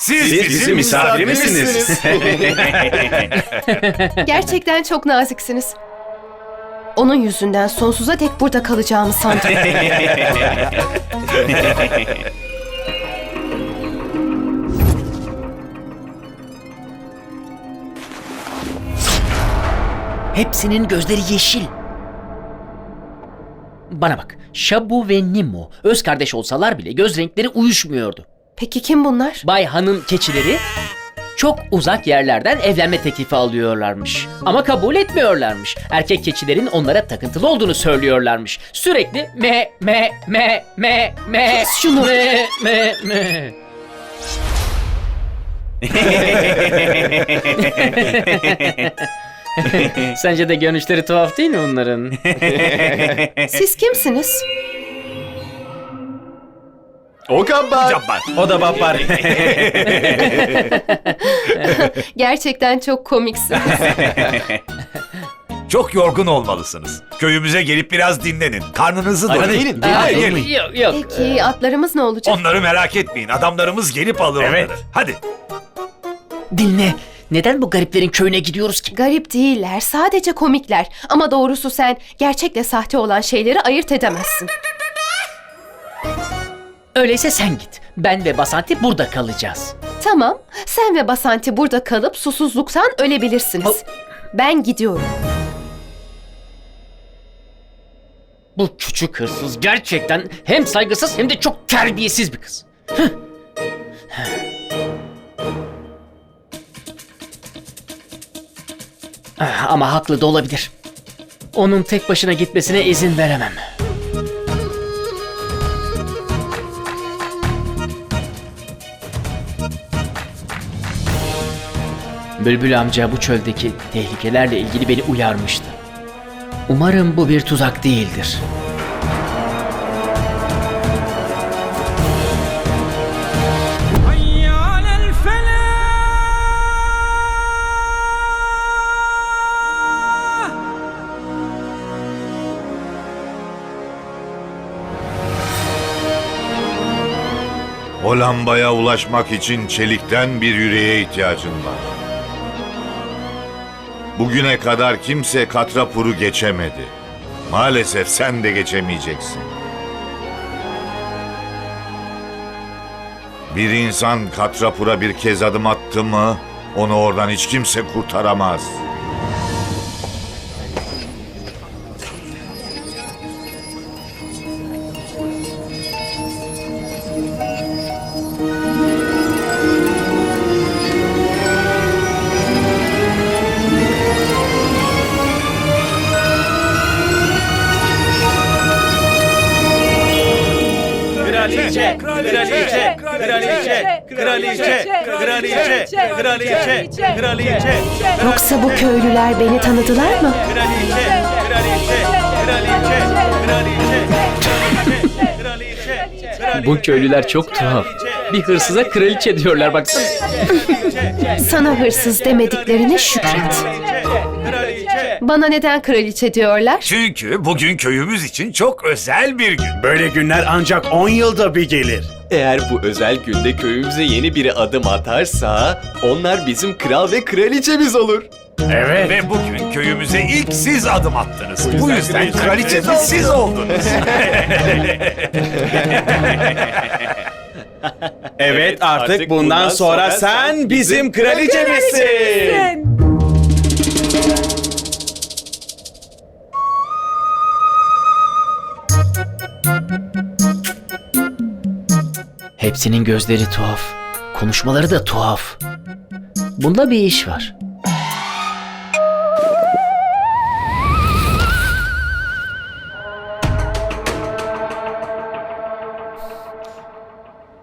Siz, bizim misafirimizsiniz. Gerçekten çok naziksiniz. Onun yüzünden sonsuza dek burada kalacağımı sandım. Hepsinin gözleri yeşil. Bana bak, Shabu ve Nimo öz kardeş olsalar bile göz renkleri uyuşmuyordu. Peki kim bunlar? Bay Han'ın keçileri çok uzak yerlerden evlenme teklifi alıyorlarmış. Ama kabul etmiyorlarmış. Erkek keçilerin onlara takıntılı olduğunu söylüyorlarmış. Sürekli me me me me me Kes şunu. me me me. Sence de görünüşleri tuhaf değil mi onların? Siz kimsiniz? O kabbar. Cabbar. O da babbar. Gerçekten çok komiksiniz. Çok yorgun olmalısınız. Köyümüze gelip biraz dinlenin. Karnınızı Hadi doyurun. gelin. Hadi gelin. gelin. yok yok. Peki atlarımız ne olacak? Onları merak etmeyin. Adamlarımız gelip alır Evet. onları. Hadi. Dinle. Neden bu gariplerin köyüne gidiyoruz ki? Garip değiller, sadece komikler. Ama doğrusu sen gerçekle sahte olan şeyleri ayırt edemezsin. Öyleyse sen git. Ben ve Basanti burada kalacağız. Tamam, sen ve Basanti burada kalıp susuzluktan ölebilirsiniz. Ben gidiyorum. Bu küçük hırsız gerçekten hem saygısız hem de çok terbiyesiz bir kız. Hıh. Ah, Ama haklı da olabilir. Onun tek başına gitmesine izin veremem. Bülbül amca bu çöldeki tehlikelerle ilgili beni uyarmıştı. Umarım bu bir tuzak değildir. O lambaya ulaşmak için çelikten bir yüreğe ihtiyacın var. Bugüne kadar kimse Katrapur'u geçemedi. Maalesef sen de geçemeyeceksin. Bir insan Katrapur'a bir kez adım attı mı, onu oradan hiç kimse kurtaramaz. Kraliçe, kraliçe, kraliçe, kraliçe, kraliçe, Yoksa bu köylüler beni tanıdılar mı? kraliçe, kraliçe, kraliçe, kraliçe, kraliçe, kraliçe, Bu köylüler çok tuhaf. Bir hırsıza kraliçe diyorlar baksana. Sana hırsız demediklerine şükret. Kraliçe. Bana neden kraliçe diyorlar? Çünkü bugün köyümüz için çok özel bir gün. Böyle günler ancak 10 yılda bir gelir. Eğer bu özel günde köyümüze yeni biri adım atarsa onlar bizim kral ve kraliçemiz olur. Evet. Ve bugün köyümüze ilk siz adım attınız. Bu yüzden kraliçemiz siz oldunuz. Evet artık bundan sonra sen bizim kraliçemizsin. Hepsinin gözleri tuhaf. Konuşmaları da tuhaf. Bunda bir iş var.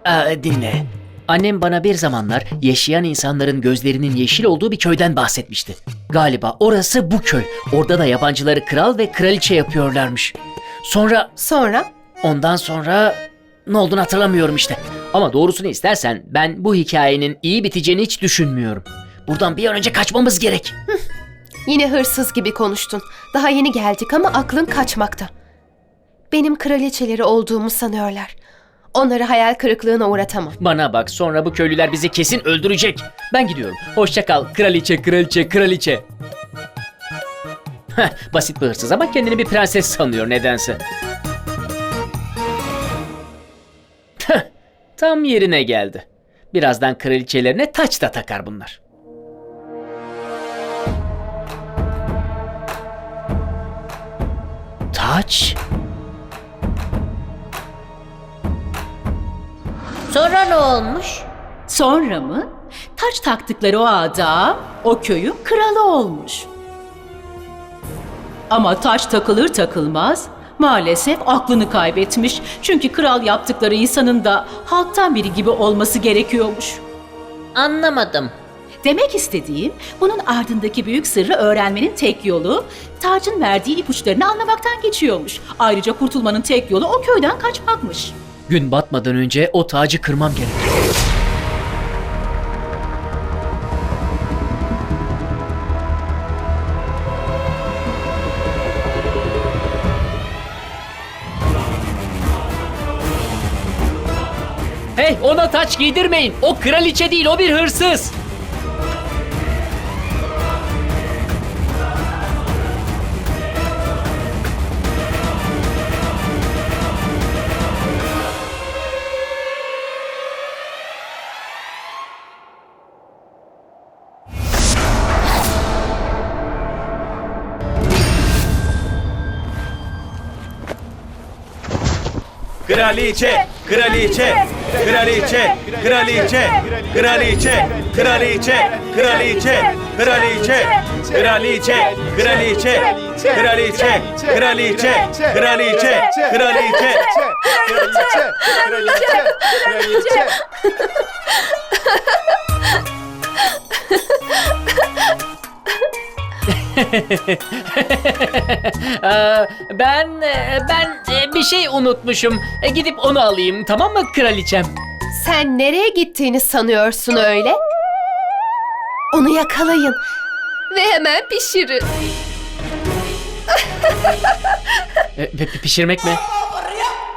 Aa, dinle. Annem bana bir zamanlar yaşayan insanların gözlerinin yeşil olduğu bir köyden bahsetmişti. Galiba orası bu köy. Orada da yabancıları kral ve kraliçe yapıyorlarmış. Sonra Sonra Ondan sonra ne olduğunu hatırlamıyorum işte. Ama doğrusunu istersen ben bu hikayenin iyi biteceğini hiç düşünmüyorum. Buradan bir an önce kaçmamız gerek. yine hırsız gibi konuştun. Daha yeni geldik ama aklın kaçmakta. Benim kraliçeleri olduğumu sanıyorlar. Onları hayal kırıklığına uğratamam. Bana bak sonra bu köylüler bizi kesin öldürecek. Ben gidiyorum. Hoşça kal kraliçe kraliçe kraliçe. Heh, basit bir hırsız ama kendini bir prenses sanıyor nedense. Tam yerine geldi. Birazdan kraliçelerine taç da takar bunlar. Taç? Sonra ne olmuş? Sonra mı? Taç taktıkları o adam o köyün kralı olmuş. Ama taç takılır takılmaz maalesef aklını kaybetmiş. Çünkü kral yaptıkları insanın da halktan biri gibi olması gerekiyormuş. Anlamadım. Demek istediğim bunun ardındaki büyük sırrı öğrenmenin tek yolu tacın verdiği ipuçlarını anlamaktan geçiyormuş. Ayrıca kurtulmanın tek yolu o köyden kaçmakmış. Gün batmadan önce o tacı kırmam gerek. Hey ona taç giydirmeyin. O kraliçe değil o bir hırsız. Kraliçe, kraliçe, kraliçe, kraliçe, kraliçe, kraliçe, kraliçe, kraliçe, kraliçe, kraliçe, kraliçe, kraliçe, kraliçe, kraliçe, Ee, ben ben e, bir şey unutmuşum. E, Gidip onu alayım tamam mı kraliçem? Sen nereye gittiğini sanıyorsun öyle? Onu yakalayın ve hemen pişirin. E, pi- pi- pişirmek mi?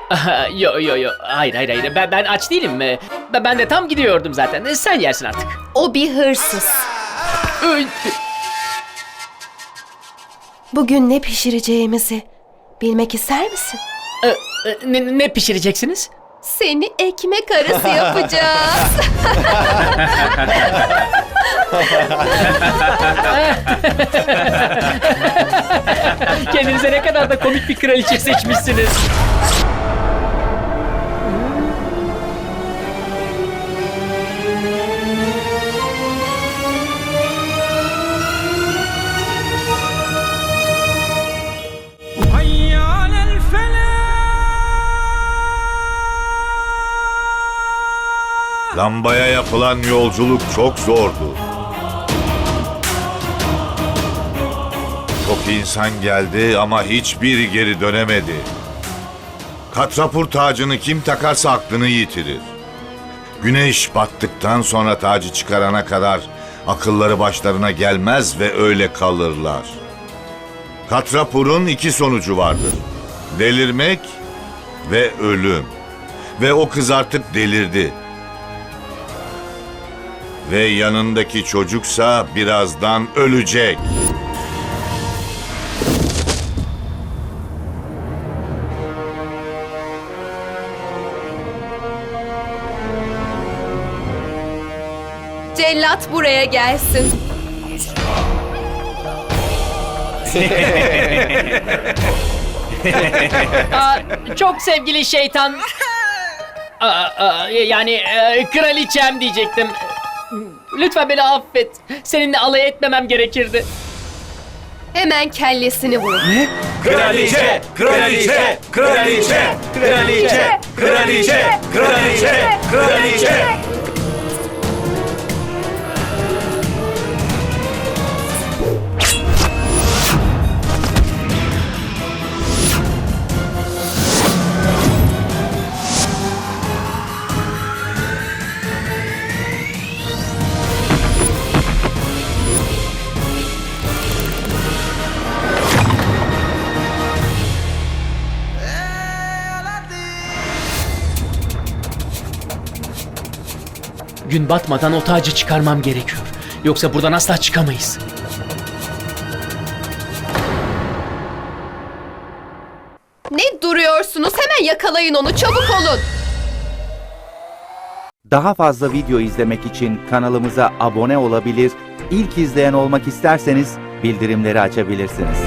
Aha, Yo yo yo. Hayır hayır hayır. Ben, ben aç değilim. E, Ben, ben de tam gidiyordum zaten. E, Sen yersin artık. O bir hırsız. Ay, Bugün ne pişireceğimizi bilmek ister misin? e, e, Ne, ne pişireceksiniz? Seni ekmek arası yapacağız. Kendinize ne kadar da komik bir kraliçe seçmişsiniz. Lambaya yapılan yolculuk çok zordu. Çok insan geldi ama hiçbiri geri dönemedi. Katrapur tacını kim takarsa aklını yitirir. Güneş battıktan sonra tacı çıkarana kadar akılları başlarına gelmez ve öyle kalırlar. Katrapur'un iki sonucu vardır. Delirmek ve ölüm. Ve o kız artık delirdi. Ve yanındaki çocuksa birazdan ölecek. Cellat buraya gelsin. Aa, çok sevgili şeytan. Aa, aa, yani e, kraliçem diyecektim. Lütfen beni affet. Seninle alay etmemem gerekirdi. Hemen kellesini vur. kraliçe, kraliçe, kraliçe, kraliçe, kraliçe, kraliçe, kraliçe. Gün batmadan o tacı çıkarmam gerekiyor. Yoksa buradan asla çıkamayız. Ne duruyorsunuz? Hemen yakalayın onu. Çabuk olun. Daha fazla video izlemek için kanalımıza abone olabilir, ilk izleyen olmak isterseniz bildirimleri açabilirsiniz.